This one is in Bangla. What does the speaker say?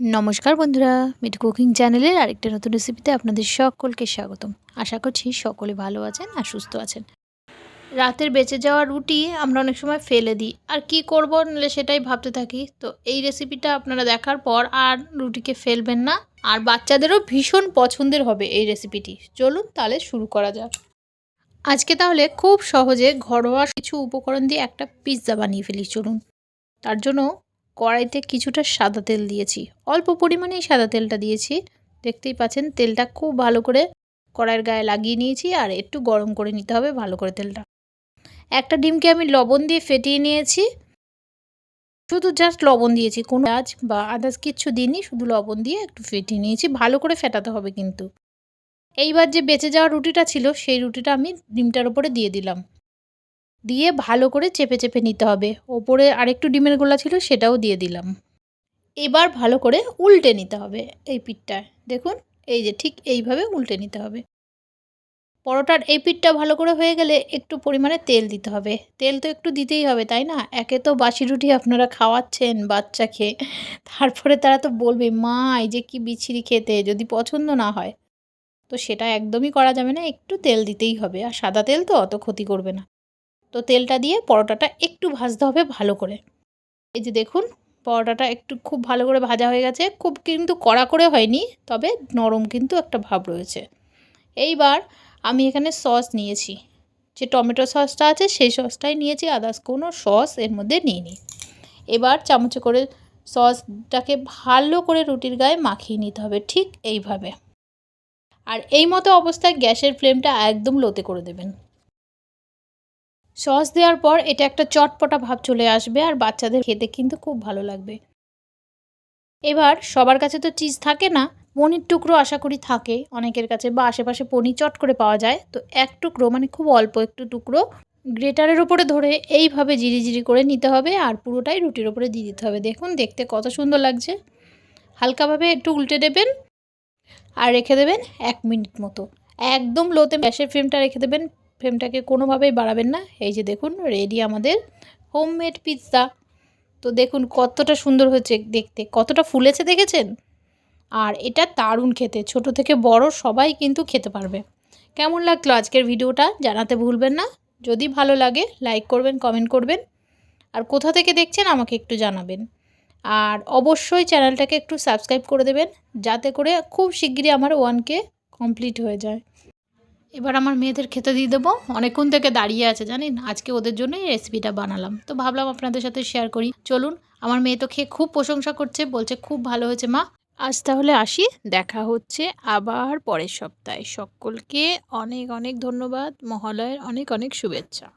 নমস্কার বন্ধুরা, মিঠু কুকিং চ্যানেলের আরেকটা নতুন রেসিপিতে আপনাদের সকলকে স্বাগতম। আশা করছি সকলে ভালো আছেন আর সুস্থ আছেন। রাতের বেঁচে যাওয়া রুটি আমরা অনেক সময় ফেলে দিই। আর কি করব নাহলে সেটাই ভাবতে থাকি। তো এই রেসিপিটা আপনারা দেখার পর আর রুটিকে ফেলবেন না। আর বাচ্চাদেরও ভীষণ পছন্দের হবে এই রেসিপিটি চলুন তাহলে শুরু করা যাক। আজকে তাহলে খুব সহজে ঘরোয়া কিছু উপকরণ দিয়ে একটা পিৎজা বানিয়ে ফেলি, চলুন। তার জন্য কড়াইতে কিছুটা সাদা তেল দিয়েছি। অল্প পরিমাণেই সাদা তেলটা দিয়েছি। দেখতেই পাচ্ছেন, তেলটা খুব ভালো করে কড়াইয়ের গায়ে লাগিয়ে নিয়েছি আর একটু গরম করে নিতে হবে ভালো করে তেলটা। একটা ডিমকে আমি লবণ দিয়ে ফেটিয়ে নিয়েছি। শুধু জাস্ট লবণ দিয়েছি, কোনো আজ বা আদার্স কিচ্ছু দিইনি, শুধু লবণ দিয়ে একটু ফেটিয়ে নিয়েছি, ভালো করে ফেটাতে হবে কিন্তু। এইবার যে বেঁচে যাওয়া রুটিটা ছিল, সেই রুটিটা আমি ডিমটার উপরে দিয়ে দিলাম। দিয়ে ভালো করে চেপে চেপে নিতে হবে। ওপরে আরেকটু ডিমের গোলা ছিল সেটাও দিয়ে দিলাম। এবার ভালো করে উল্টে নিতে হবে এই পিঠটায়। দেখুন, এই যে ঠিক এইভাবে উল্টে নিতে হবে। পরোটার এই পিঠটা ভালো করে হয়ে গেলে একটু পরিমাণে তেল দিতে হবে। তেল তো একটু দিতেই হবে, তাই না? একে তো বাসি রুটি আপনারা খাওয়াচ্ছেন বাচ্চা খেয়ে। তারপরে তারা তো বলবে, মা, এই যে কি বিছিরি খেতে, যদি পছন্দ না হয়। তো সেটা একদমই করা যাবে না, একটু তেল দিতেই হবে। আর সাদা তেল তো অত ক্ষতি করবে না। তো তেলটা দিয়ে পরোটাটা একটু ভাজতে হবে ভালো করে। এই যে দেখুন, পরোটাটা একটু খুব ভালো করে ভাজা হয়ে গেছে। খুব কিন্তু কড়া করে হয়নি, তবে নরম কিন্তু একটা ভাব রয়েছে। এইবার আমি এখানে সস নিয়েছি। যে টমেটো সসটা আছে, সেই সসটাই নিয়েছি আদার্স কোনো সস এর মধ্যে নিইনি। এবার চামচে করে সসটাকে ভালো করে রুটির গায়ে মাখিয়ে নিতে হবে, ঠিক এইভাবে। আর এই মতো অবস্থায় গ্যাসের ফ্লেমটা একদম লোতে করে দেবেন। সস দেওয়ার পর এটা একটা চটপটা ভাব চলে আসবে আর বাচ্চাদের খেতে কিন্তু খুব ভালো লাগবে। এবার সবার কাছে তো চিজ থাকে না, পনির টুকরো আশা করি থাকে। অনেকের কাছে বা আশেপাশে পনির চট করে পাওয়া যায়। তো এক টুকরো মানে খুব অল্প একটু টুকরো, গ্রেটারের ওপরে ধরে এইভাবে জিরি জিরি করে নিতে হবে আর পুরোটাই রুটির ওপরে দিয়ে দিতে হবে। দেখুন, দেখতে কত সুন্দর লাগছে। হালকাভাবে একটু উল্টে দেবেন আর রেখে দেবেন এক মিনিট মতো। একদম লোতে গ্যাসের ফ্লেমটা রেখে দেবেন ফ্লেমটাকে কোনোভাবেই বাড়াবেন না। এই যে দেখুন রেডি আমাদের হোমমেড পিৎজা তো দেখুন কতটা সুন্দর হয়েছে দেখতে, কতটা ফুলেছে দেখেছেন? আর এটা দারুণ খেতে, ছোট থেকে বড় সবাই কিন্তু খেতে পারবে। কেমন লাগল আজকের ভিডিওটা জানাতে ভুলবেন না। যদি ভালো লাগে লাইক করবেন কমেন্ট করবেন। আর কোথা থেকে দেখছেন আমাকে একটু জানাবেন। আর অবশ্যই চ্যানেলটাকে একটু সাবস্ক্রাইব করে দেবেন, যাতে করে খুব শিগগিরই আমার ওয়ানকে কমপ্লিট হয়ে যায়। এবার আমার মেয়েদের খেতে দিয়ে দেবো। অনেকক্ষণ থেকে দাঁড়িয়ে আছে, জানেন? আজকে ওদের জন্যই রেসিপিটা বানালাম। তো ভাবলাম আপনাদের সাথে শেয়ার করি। চলুন, আমার মেয়ে তো খেয়ে খুব প্রশংসা করছে, বলছে খুব ভালো হয়েছে, মা। আজ তাহলে আসি, দেখা হচ্ছে আবার পরের সপ্তাহে। সকলকে অনেক অনেক ধন্যবাদ, মহালয়ের অনেক অনেক শুভেচ্ছা।